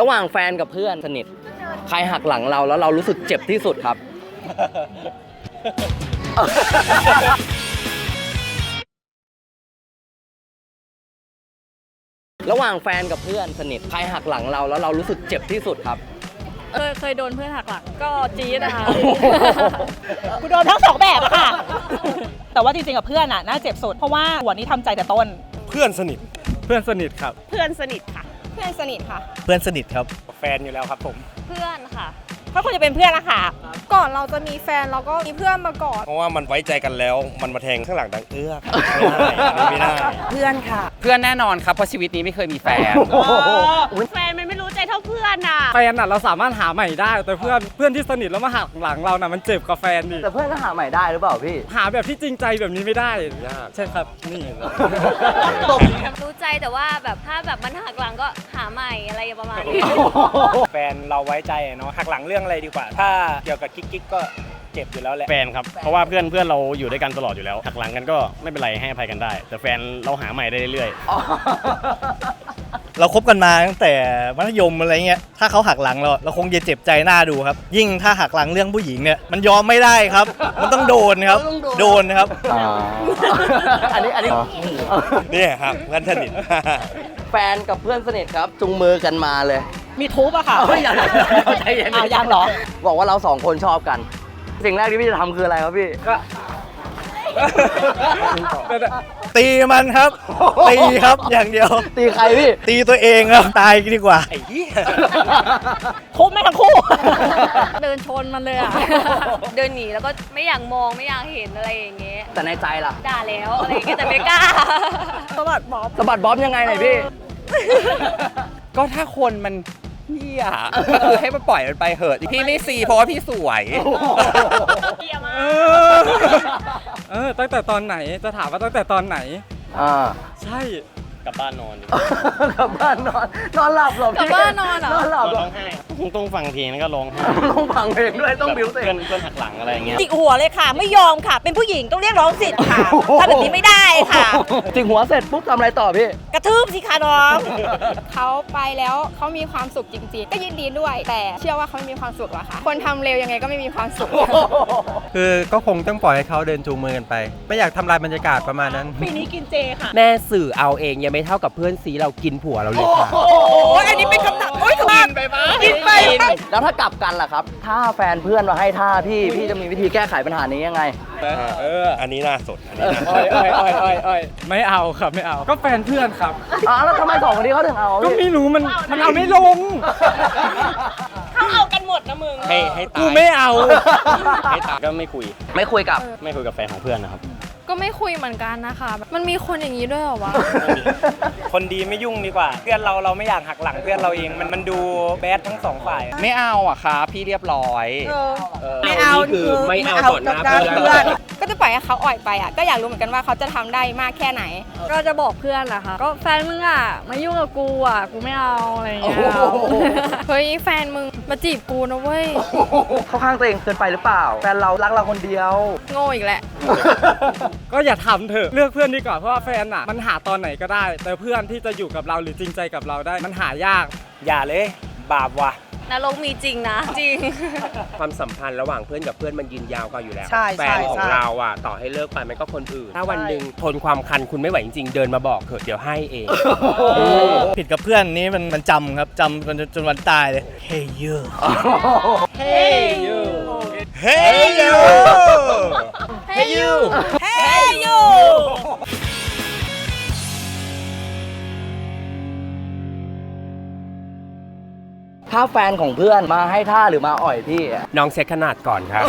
ระหว่างแฟนกับเพื่อนสนิท ใครหักหลังเราแล้วเรารู้สึกเจ็บที่สุดครับ ระหว่างแฟนกับเพื่อนสนิท ใครหักหลังเราแล้วเรารู้สึกเจ็บที่สุดครับ เคยเคยโดนเพื่อนหักหลังก็จี๊ดนะคะ กูโดนทั้งสองแบบอะค่ะ แต่ว่าจริงๆกับเพื่อนอะน่าเจ็บสุด เพราะว่าหัวนี้ทำใจแต่ต้น เพื่อนสนิท เพื่อนสนิทครับ เพื่อนสนิทค่ะ เพื่อนสนิทค่ะ เพื่อนสนิทครับ แฟนอยู่แล้วครับผม เพื่อนค่ะถ้าคุณจะเป็นเพื่อนอะค่ะ ก่อนเราจะมีแฟนเราก็มีเพื่อนมาก่อน เพราะว่ามันไว้ใจกันแล้ว มันมาแทงข้างหลังดังเอื้อกไม่ได้อันนี้ไม่ได้ เพื่อนค่ะ เพื่อนแน่นอนครับ เพราะชีวิตนี้ไม่เคยมีแฟน แฟนมันไม่รู้ใจเท่าเพื่อนอะ แฟนอะเราสามารถหาใหม่ได้ แต่เพื่อนเพื่อนที่สนิทแล้วมาหักหลังเราน่ะมันเจ็บกว่าแฟนดิแต่เพื่อนก็หาใหม่ได้หรือเปล่าพี่ หาแบบที่จริงใจแบบนี้ไม่ได้ยากใช่ครับนี่รู้ใจแต่ว่าแบบถ้าแบบมันหักหลังก็หาใหม่อะไรประมาณนี้ แฟนเราไว้ใจอะเนาะหักหลังเรื่องอะไรดีกว่า ถ้าเกี่ยวกับกิ๊กกิ๊กก็เจ็บอยู่แล้วแหละ แฟนครับ เพราะว่าเพื่อนเพื่อนเราอยู่ด้วยกันตลอดอยู่แล้วหักหลังกันก็ไม่เป็นไรให้อภัยกันได้ แต่แฟนเราหาใหม่ได้เรื่อยๆเราคบกันมาตั้งแต่มัธยมอะไรเงี้ย ถ้าเขาหักหลังเราเราคงจะเจ็บใจหน้าดูครับ ยิ่งถ้าหักหลังเรื่องผู้หญิงเนี่ยมันยอมไม่ได้ครับ มันต้องโดนครับต้องโดนโดนครับอันนี้อันนี้ เนี่ยครับเพื่อนสนิท แฟนกับเพื่อนสนิทครับ จุงมือกันมาเลย มีทุบอะค่ะเฮ้ยยังใจเย็นอ้าวยังเหรอ บอกว่าเราสองคนชอบกัน สิ่งแรกที่พี่จะทำคืออะไรครับพี่ ก็ ตีมันครับ ตีครับอย่างเดียว ตีใครพี่ ตีตัวเองครับตายดีกว่าทุบไม่ทั้งคู่ เดินชนมันเลยอะเดินหนีแล้วก็ไม่อยากมองไม่อยากเห็นอะไรอย่างเงี้ย แต่ในใจล่ะด่าแล้วอะไรอย่างเงี้ยแต่ไม่กล้า สวัสดบ๊อบ สะบัดบ๊อบยังไงหน่อยพี่ ก็ถ้าคนมัน เหี้ยก็คือให้มันปล่อยมันไปเหอะพี่ไม่ซีเพราะว่าพี่สวยเออเออตั้งแต่ตอนไหนจะถามว่าตั้งแต่ตอนไหน อ่า ใช่ กลับบ้านนอนกลับบ้านนอนนอนหลับเหรอพี่กลับบ้านนอนเหรอ นอนหลับเหรร้อองไห้คงต้องฟังเพลงแล้วก็ร้องไห้ต้องฟังเพลงด้วยต้องบิวเสียเพื่องนเพื่อนหักหลังอะไรอย่างเงี้ยจิกหัวเลยค่ะ ไม่ยอมค่ะ เป็นผู้หญิงต้องเรียกร้องสิทธิ์ค่ะทำแบบนี้ไม่ได้ค่ะจริงหัวเสร็จปุ๊บทำอะไรต่อพี่ กระทืบสิคะน้อง เขาไปแล้วเขามีความสุขจริงๆ ก็ยินดีด้วย แต่เชื่อว่าเขาไม่มีความสุขหรอกค่ะ คนทำเร็วยังไงก็ไม่มีความสุข คือก็คงต้องปล่อยให้เขาเดินจูงมือกันไป ไม่อยากทำลายบรรยากาศประมาณนั้น ปีนี้กินเจค่ะ แม่สื่อเอาเองยังไม่เท่ากับเพื่อนซีเรากินผัวเราเลยค่ะ โอ้ยอันนี้เป็นคำถามโอ้ยคำถามกินไปแล้วถ้ากลับกันล่ะครับ ถ้าแฟนเพื่อนมาให้ท่าพี่ พี่จะมีวิธีแก้ไขปัญหานี้ยังไง เออ อันนี้น่าสดอันนี้น่าสอ้อยดอ้อยอ้อยอ้อยอ้อยไม่เอาครับไม่เอา ก็แฟนเพื่อนครับ อ๋อแล้วทำไมสองคนนี้เขาถึงเอาก็พี่ ไม่รู้มันมันเอาไม่ลง ให้ให้ตายกูไม่เอา ให้ตายก็ไม่คุย ไม่คุยกับ ไม่คุยกับแฟนของเพื่อนนะครับ ก็ไม่คุยเหมือนกันนะคะ มันมีคนอย่างนี้ด้วยเหรอวะ คนดีไม่ยุ่งดีกว่า เพื่อนเราเราไม่อยากหักหลังเพื่อนเราเอง มันมันดูแบดทั้งสองฝ่าย ไม่เอาอะครับพี่เรียบร้อยไม่เอาคือไม่เอาต่อหน้าเพื่อน ก็จะปล่อยให้เขาอ่อยไปอะก็อยากรู้เหมือนกันว่าเขาจะทำได้มากแค่ไหน ก็จะบอกเพื่อนแหละค่ะ ก็แฟนมึงอะ มายุ่งกับกูอะ กูไม่เอาอะไรอย่างเงี้ยเฮ้ยแฟนมึงมาจีบกูนะเว้ยเข้าข้างตัวเองเกินไปหรือเปล่าแฟนเรารักเราคนเดียว โง่อีกแหละ ก็อย่าทำเถอะเลือกเพื่อนดีกว่าเพราะว่าแฟนอะมันหาตอนไหนก็ได้ แต่เพื่อนที่จะอยู่กับเราหรือจริงใจกับเราได้ มันหายาก อย่าเลย บาปว่ะ นรกมีจริงนะ จริง ความสัมพันธ์ระหว่างเพื่อนกับเพื่อนมันยืนยาวกว่าอยู่แล้ว ใช่แฟใช่นของใช่เราอะต่อให้เลิกไปมันก็คนอื่น ถ้าวันหนึ่งทนความคันคุณไม่ไหวจริงๆ เดินมาบอกเถอะเดี๋ยวให้เอง ผิดกับเพื่อนนี้มันมันจำครับจำจนจนวันตายเลย Hey you Hey you Hey you Hey ถ้าแฟนของเพื่อนมาให้ท่าหรือมาอ่อยพี่อะ น้องเช็คขนาดก่อนครับ